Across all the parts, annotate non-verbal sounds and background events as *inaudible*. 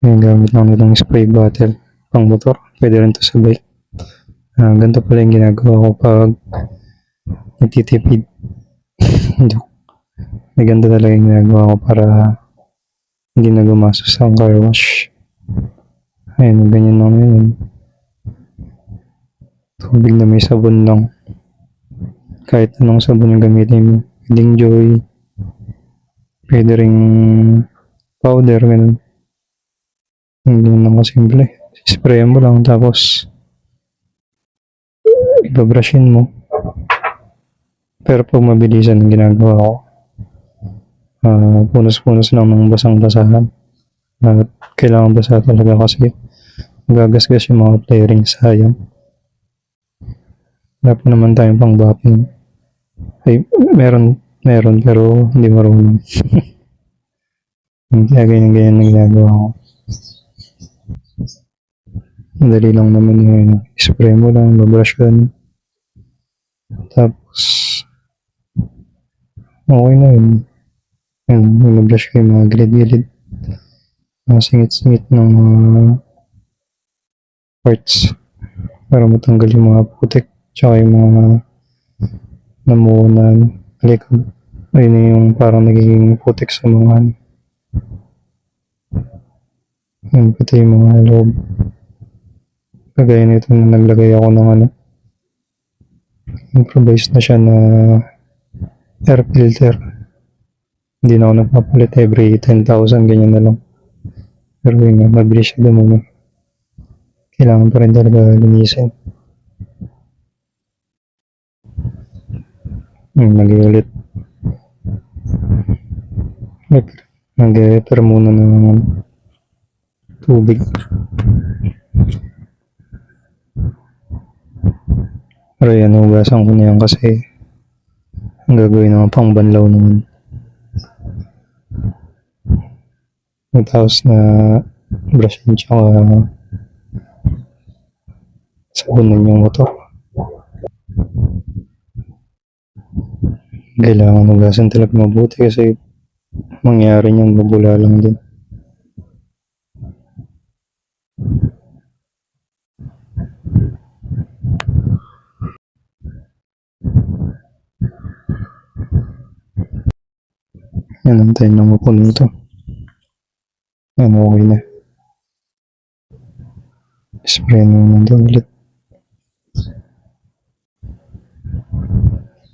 Yung gamit lang nilang spray bottle pang motor. Pwede rin to sa bike. Ah, ganito pala yung ginagawa ko pag nagtitipid. *laughs* Joke. Ganda talaga yung ginagawa ko para hindi na gumastos sa car wash. Ayun, ganyan lang yun. Tubig na may sabon lang. Kahit anong sabon yung gamitin mo. Pwedeng joy. Pwede ring powder, ganun. Hindi naman kasimple. Spray mo lang tapos ibabrushin mo. Pero pag mabilisan ang ginagawa ko, ah punos-punos lang ng basang-basahan. At kailangan basa talaga kasi gagasgas yung mga flaring sayang. Wala pa naman tayong pang bapping. Ay, meron, meron pero hindi marunong. *laughs* Kaya ganyan-ganyan na ginagawa ko. Dali lang naman yun. Spray mo lang, babrush ka na. Tapos, okay na yun. Yun, babrush ko yung mga gilid-gilid. Mga singit-singit ng mga parts para matanggal yung mga putik tsaka yung mga namuo na alikab. Ayun na yung parang nagiging putik sa mga ano. Yun, pati yung mga loob. Kagaya nito na naglagay ako ng ano. Improvise na siya na air filter. Hindi na ako nagpapalit every 10,000, ganyan na lang. Pero yun nga, mabilis siya dumumi. Kailangan pa rin talaga linisin. Hmm, lagay ulit. Nag-repair muna ng tubig. Pero yan, hugasan ko na yan kasi ang gagawin naman pang banlaw naman. Tapos na brushin tsaka sabunan yung motor. Kailangan hugasan talaga mabuti kasi mangyari niyang mabula lang din. Yan, antayin lang mapuno ito. Yan, okay na. Spray na naman doon ulit.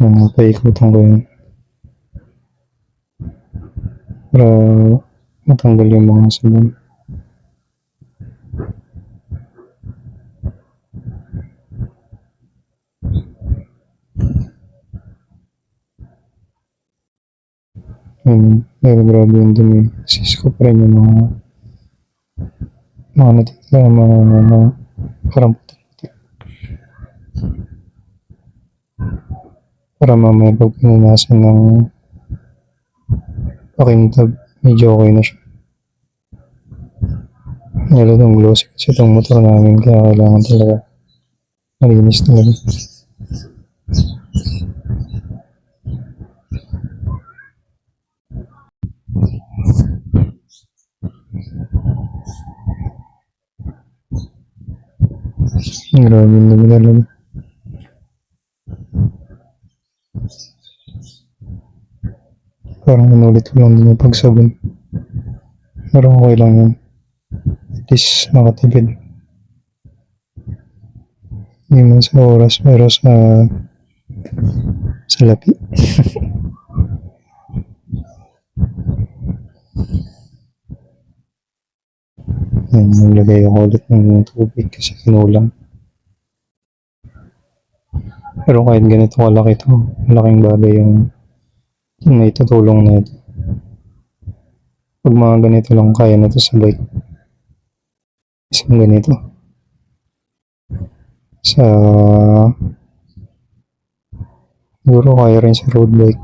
Yan, paikutan ko yun. Para matanggal yung mga sabon. Yun, dahil grabe yung dumi. Sis ko pa rin yung mga mga natitira, mga, mga parang puti-puti. Para mamaya pag pinunasan ng pakintab, medyo okay na siya. Lalo itong glossy kasi itong motor namin kaya kailangan talaga malinis talaga. Grabe dumi talaga. Parang inulit ko lang din yung pagsabon. Pero okay lang yun. At least nakatipid. Hindi man sa oras pero sa sa lapi. *laughs* Yan, naglagay ako ulit ng tubig kasi kinulang. Pero kahit ganito kalaki to, malaking bagay yung yung naitutulong na ito. Pag mga ganito lang kaya na to sa bike. Isang ganito. Sa siguro kaya rin sa road bike.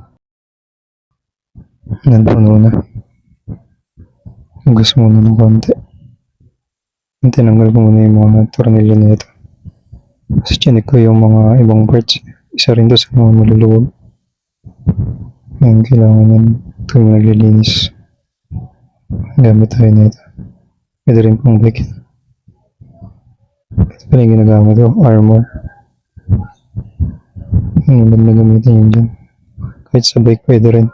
Nandun na. Hugas muna ng konti. Tinanggal ko muna yung mga tornilyo na ito. Kasi chinik ko yung mga ibang parts. Isa rin to sa mga maluluwag. Ngayon kailangan yan tuwing naglilinis. Gamit tayo na ito. Pwede rin pang bike. Ito pala yung ginagamit ko, armor. Ang maganda gamitin yun dyan. Kahit sa bike pwede rin.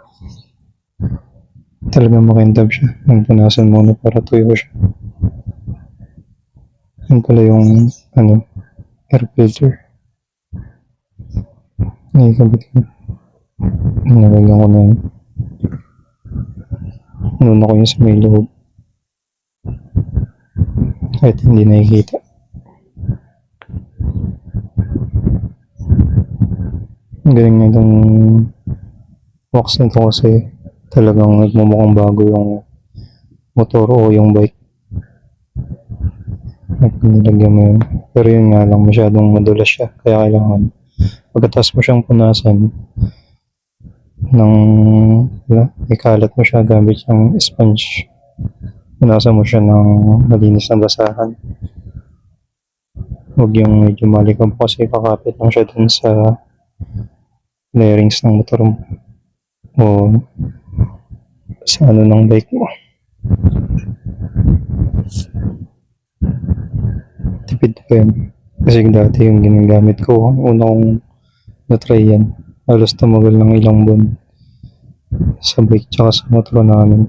Talagang makintab siya. Ang punasan muna para tuyo siya. Yan pala yung ano, air filter. Nakikabit ko. Nalagyan ko na yun. Nuna ko yung sa may loob. Kahit hindi nakikita. Ang galing na itong wax nito kasi talagang nagmumukhang bago yung motor o yung bike. Nilagyan mo yun. Pero yun nga lang, masyadong madulas siya. Kaya kailangan, pagkatapos mo siyang punasan, ng, wala, ikalat mo siya gamit yung sponge. Punasan mo siya ng malinis na basahan. Huwag yung medyo malikab kasi kakapit lang siya dun sa bearings ng motor mo. O sa ano ng bike mo. Tipid ko yan. Kasi dati yung ginagamit ko, una kong na-try yan. Halos tumagal ng ilang buwan sa bike tsaka sa motor namin.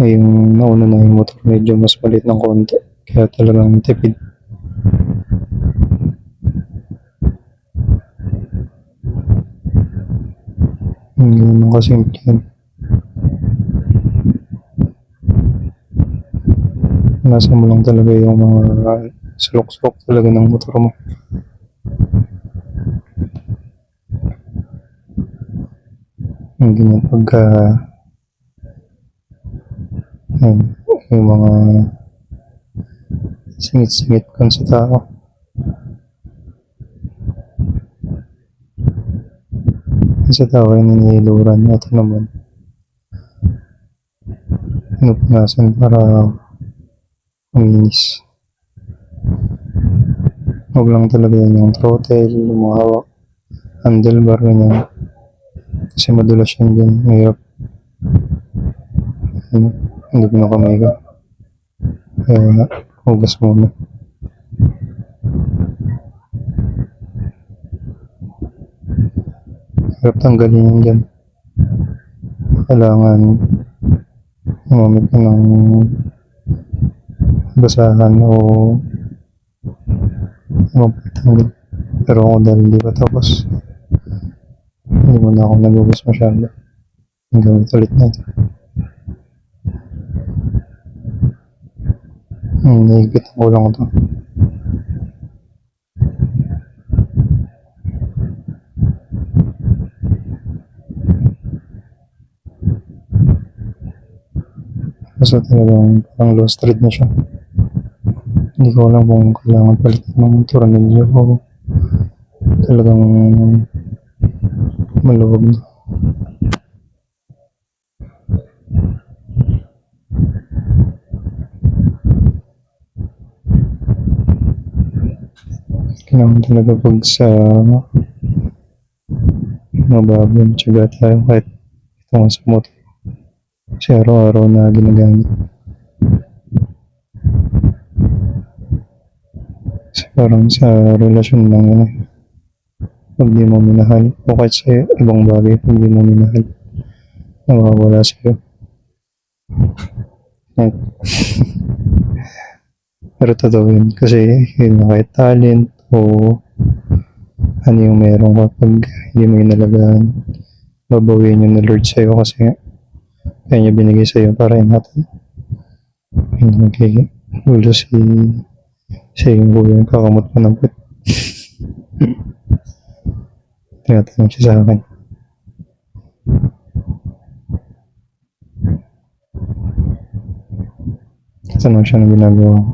Ngayong nauna na yung motor, medyo mas malit ng konti. Kaya talagang tipid. Ang ganun kasimple yan. Nasa mo lang talaga yung mga sulok-sulok talaga ng motor mo. Yung ganyan pagka ayun, yung mga singit-singit kan sa tao. Sa tao ay niniluran. Ito naman. Pinupunasan para uminis. Huwag lang talaga yan yung throttle, yung mga hawak, handlebar, ganyan. Kasi madulas yan dyan. Mahirap. Ano, hindi ko na kamay ko. Kaya hugas muna. Hirap tanggalin yan dyan. Kailangan gumamit ka ng basahan o magpatanggal. Pero ako dahil hindi pa tapos, hindi mo na ako nagugas masyado. Ang gamit ulit natin. Hmm, naigit ko lang ito. Kasi talagang parang low street na siya. Hindi ko alam kung kailangan palitan ng tornilyo o talagang maluwag na. Kailangan talaga pag sa mababang tiyaga tayo kahit ito nga sa motor. Kasi araw-araw na ginagamit. Parang sa relasyon lang yun eh. Pag di mo minahal, o kahit sa ibang bagay, pag di mo minahal, nawawala sa'yo. *laughs* Pero totoo yun. Kasi yun nga, kahit talent o ano yung meron kapag hindi mo inalagaan, babawiin yun ng Lord sa'yo kasi kaya niya binigay sa'yo para ingatan. Hindi kay ulo si siya yung kuya yung kakamot pa ng put. Tinatanong siya sa akin. Tanong siya ng ginagawa ko.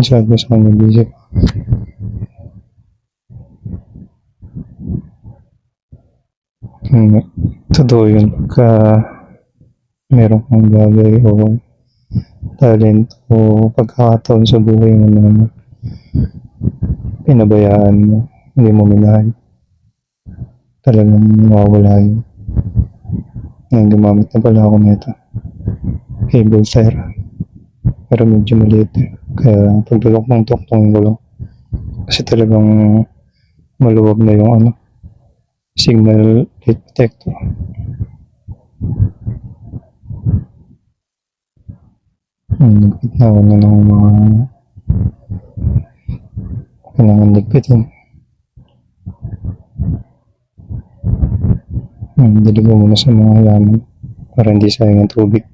Sabi sa kanya, busy ka. Hmm, totoo yun. Pagka meron kang bagay o talent o pagkakataon sa buhay mo na pinabayaan mo, hindi mo minahal. Talagang mawawala yun. Ngayon, gumamit na pala ako nito. Cable tire. Pero medyo maliit eh. Kaya pagdulok ng tuktong ko lang. Kasi talagang maluwag na yung ano, signal light detector. Hmm, Nagpit na ng mga kailangan. Hmm, dilig ko muna sa mga halaman para hindi sayang ang tubig.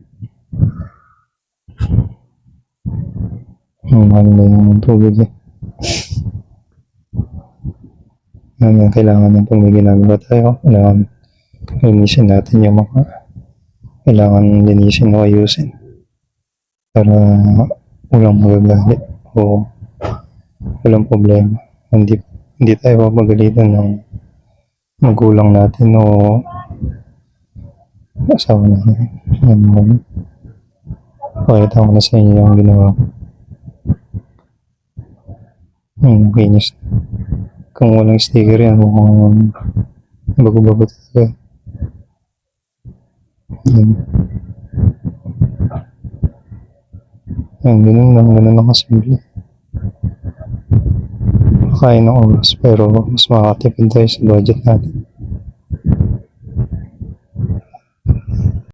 Hmm, mahal na yung tubig eh. Ano, kailangan yung pag may ginagawa tayo, kailangan linisin natin yung mga kailangan linisin o ayusin para walang magagalit o walang problema. Hindi, hindi tayo papagalitan ng magulang natin o asawa natin. Mo. Pakita ko na sa inyo yung ginawa ko. Hmm, kinis. Kung walang sticker yan, mukhang bago-bago talaga. Yan. Yan, ganun lang, ganun lang kasimple. Kakain ng oras, pero mas makakatipid tayo sa budget natin.